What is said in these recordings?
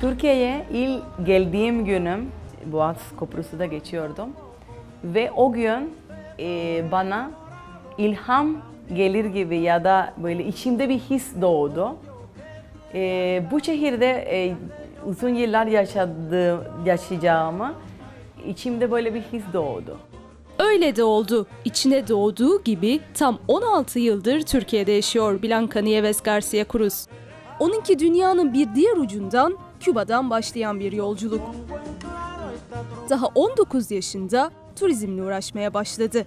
Türkiye'ye ilk geldiğim günüm Boğaz Köprüsü'de geçiyordum. Ve o gün e, bana ilham gelir gibi ya da böyle içimde bir his doğdu. E, bu şehirde e, uzun yıllar yaşadığı, yaşayacağımı içimde böyle bir his doğdu. Öyle de oldu. İçine doğduğu gibi tam 16 yıldır Türkiye'de yaşıyor Blanca Nieves Garcia Cruz. Onunki dünyanın bir diğer ucundan Küba'dan başlayan bir yolculuk. Daha 19 yaşında turizmle uğraşmaya başladı.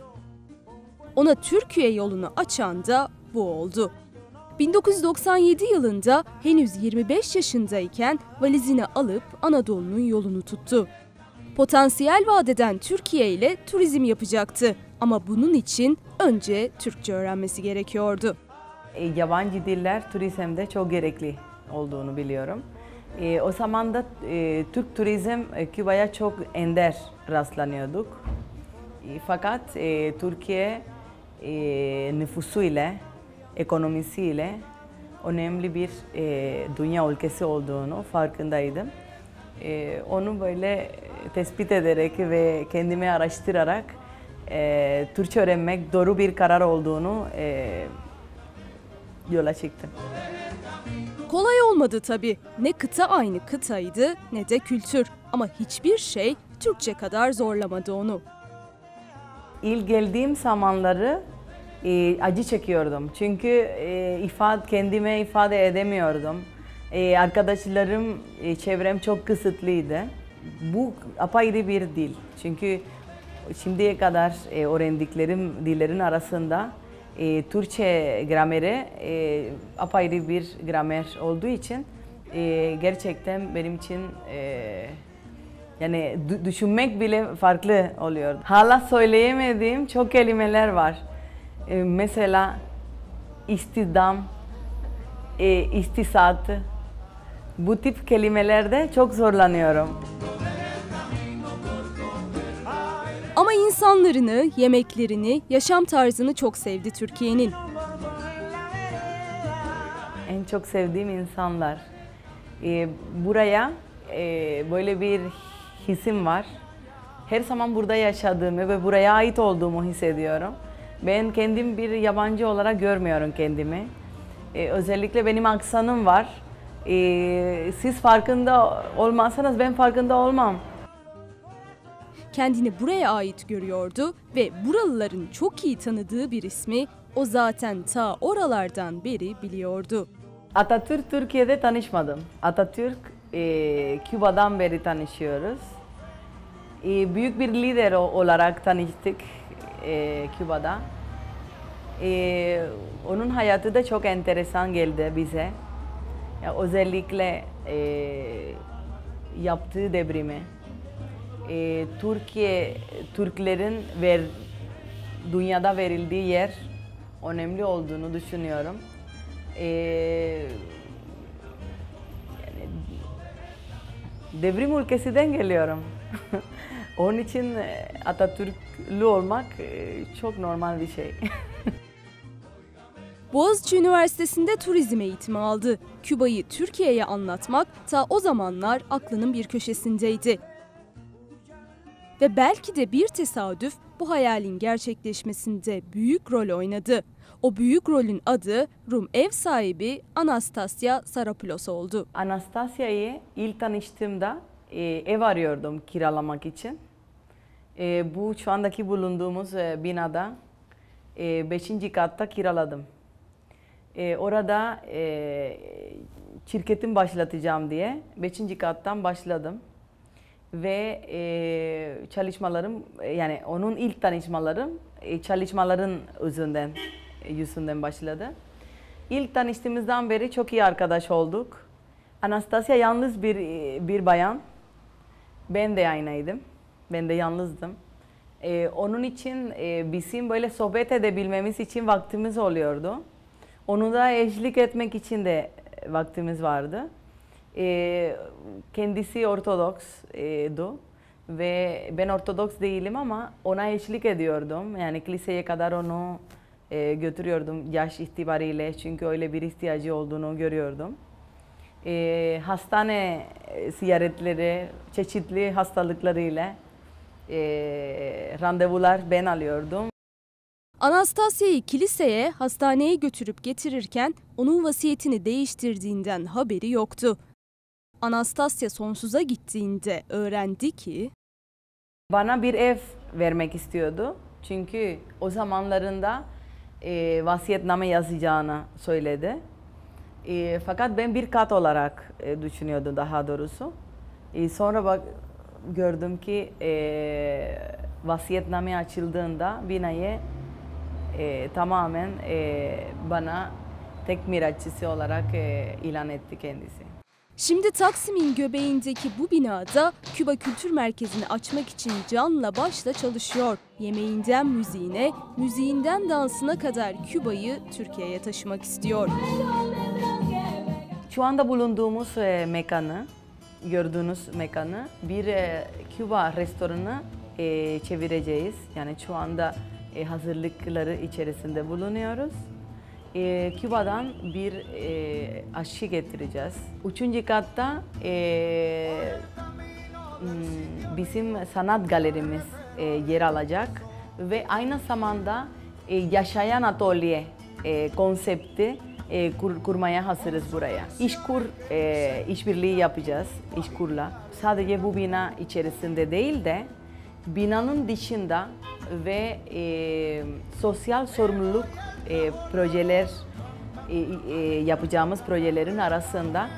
Ona Türkiye yolunu açan da bu oldu. 1997 yılında henüz 25 yaşındayken valizini alıp Anadolu'nun yolunu tuttu. Potansiyel vadeden Türkiye ile turizm yapacaktı ama bunun için önce Türkçe öğrenmesi gerekiyordu. E, yabancı diller turizmde çok gerekli olduğunu biliyorum. E, o zaman da e, Türk turizm e, Küba'ya çok ender rastlanıyorduk. E, fakat e, Türkiye e, nüfusu ile, ekonomisiyle önemli bir e, dünya ülkesi olduğunu farkındaydım. E, onu böyle tespit ederek ve kendimi araştırarak e, Türkçe öğrenmek doğru bir karar olduğunu e, yola çıktım. Kolay olmadı tabii. Ne kıta aynı kıtaydı ne de kültür. Ama hiçbir şey Türkçe kadar zorlamadı onu. İlk geldiğim zamanları e, acı çekiyordum. Çünkü e, ifade kendime ifade edemiyordum. E, arkadaşlarım, e, çevrem çok kısıtlıydı. Bu apayrı bir dil. Çünkü şimdiye kadar e, öğrendiklerim dillerin arasında e, Türkçe grameri e, apayrı bir gramer olduğu için e, gerçekten benim için e, yani dü- düşünmek bile farklı oluyor. Hala söyleyemediğim çok kelimeler var. E, mesela istihdam, e, istisat. Bu tip kelimelerde çok zorlanıyorum. Ama insanlarını, yemeklerini, yaşam tarzını çok sevdi Türkiye'nin. En çok sevdiğim insanlar. Ee, buraya e, böyle bir hisim var. Her zaman burada yaşadığımı ve buraya ait olduğumu hissediyorum. Ben kendim bir yabancı olarak görmüyorum kendimi. Ee, özellikle benim aksanım var. Ee, siz farkında olmazsanız ben farkında olmam. Kendini buraya ait görüyordu ve buralıların çok iyi tanıdığı bir ismi o zaten ta oralardan beri biliyordu. Atatürk Türkiye'de tanışmadım. Atatürk e, Küba'dan beri tanışıyoruz. E, büyük bir lider olarak tanıştık e, Küba'da. E, onun hayatı da çok enteresan geldi bize. Ya, özellikle e, yaptığı devrimi, e, Türkiye Türklerin ver, dünyada verildiği yer önemli olduğunu düşünüyorum. E, yani devrim ülkesinden geliyorum. Onun için Atatürklü olmak e, çok normal bir şey. Boğaziçi Üniversitesi'nde turizm eğitimi aldı. Küba'yı Türkiye'ye anlatmak ta o zamanlar aklının bir köşesindeydi. Ve belki de bir tesadüf bu hayalin gerçekleşmesinde büyük rol oynadı. O büyük rolün adı Rum ev sahibi Anastasia Sarapoulos oldu. Anastasia'yı ilk tanıştığımda e, ev arıyordum kiralamak için. E, bu şu andaki bulunduğumuz e, binada 5. katta kiraladım. E, orada e, şirketim başlatacağım diye 5. kattan başladım. Ve e, çalışmalarım e, yani onun ilk tanışmalarım e, çalışmaların yüzünden e, yüzünden başladı. İlk tanıştığımızdan beri çok iyi arkadaş olduk. Anastasia yalnız bir bir bayan. Ben de aynıydım. Ben de yalnızdım. E, onun için e, bizim böyle sohbet edebilmemiz için vaktimiz oluyordu. Onu da eşlik etmek için de vaktimiz vardı. E, kendisi Ortodoks'du ve ben Ortodoks değilim ama ona eşlik ediyordum. Yani kiliseye kadar onu e, götürüyordum yaş itibariyle çünkü öyle bir ihtiyacı olduğunu görüyordum. E, hastane ziyaretleri, çeşitli hastalıklarıyla e, randevular ben alıyordum. Anastasya'yı kiliseye, hastaneye götürüp getirirken onun vasiyetini değiştirdiğinden haberi yoktu. Anastasya sonsuza gittiğinde öğrendi ki Bana bir ev vermek istiyordu. Çünkü o zamanlarında e, vasiyetname yazacağını söyledi. E, fakat ben bir kat olarak e, düşünüyordum daha doğrusu. E, sonra bak gördüm ki e, vasiyetname açıldığında binayı e, tamamen e, bana tek mirasçısı olarak e, ilan etti kendisi. Şimdi Taksim'in göbeğindeki bu binada Küba Kültür Merkezi'ni açmak için canla başla çalışıyor. Yemeğinden müziğine, müziğinden dansına kadar Küba'yı Türkiye'ye taşımak istiyor. Şu anda bulunduğumuz e, mekanı, gördüğünüz mekanı bir e, Küba restoranı e, çevireceğiz. Yani şu anda e, hazırlıkları içerisinde bulunuyoruz. E, Küba'dan bir e, aşçı getireceğiz. Üçüncü katta e, hmm, bizim sanat galerimiz e, yer alacak ve aynı zamanda e, yaşayan atölye e, konsepti e, kur- kurmaya hazırız buraya. İşkur e, işbirliği yapacağız İşkur'la. Sadece bu bina içerisinde değil de binanın dışında ve e, sosyal sorumluluk e, projeler e, e, yapacağımız projelerin arasında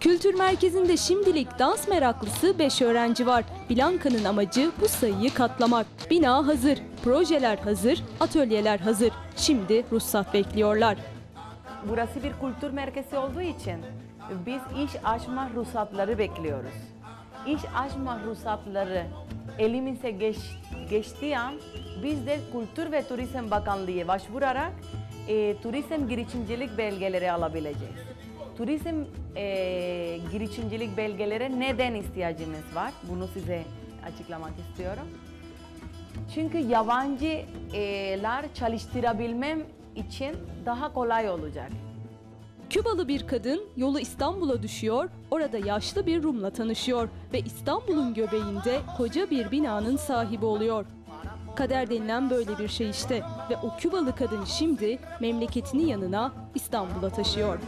Kültür Merkezi'nde şimdilik dans meraklısı 5 öğrenci var. Blanka'nın amacı bu sayıyı katlamak. Bina hazır, projeler hazır, atölyeler hazır. Şimdi ruhsat bekliyorlar. Burası bir kültür merkezi olduğu için biz iş açma ruhsatları bekliyoruz. İş açma ruhsatları elimize geç, geçtiği an biz de Kültür ve Turizm Bakanlığı başvurarak e, turizm girişimcilik belgeleri alabileceğiz. Turizm e, girişimcilik belgelere neden ihtiyacımız var? Bunu size açıklamak istiyorum. Çünkü yabancılar çalıştırabilmem için daha kolay olacak. Kübalı bir kadın yolu İstanbul'a düşüyor, orada yaşlı bir Rum'la tanışıyor ve İstanbul'un göbeğinde koca bir binanın sahibi oluyor. Kader denilen böyle bir şey işte ve o Kübalı kadın şimdi memleketini yanına İstanbul'a taşıyor.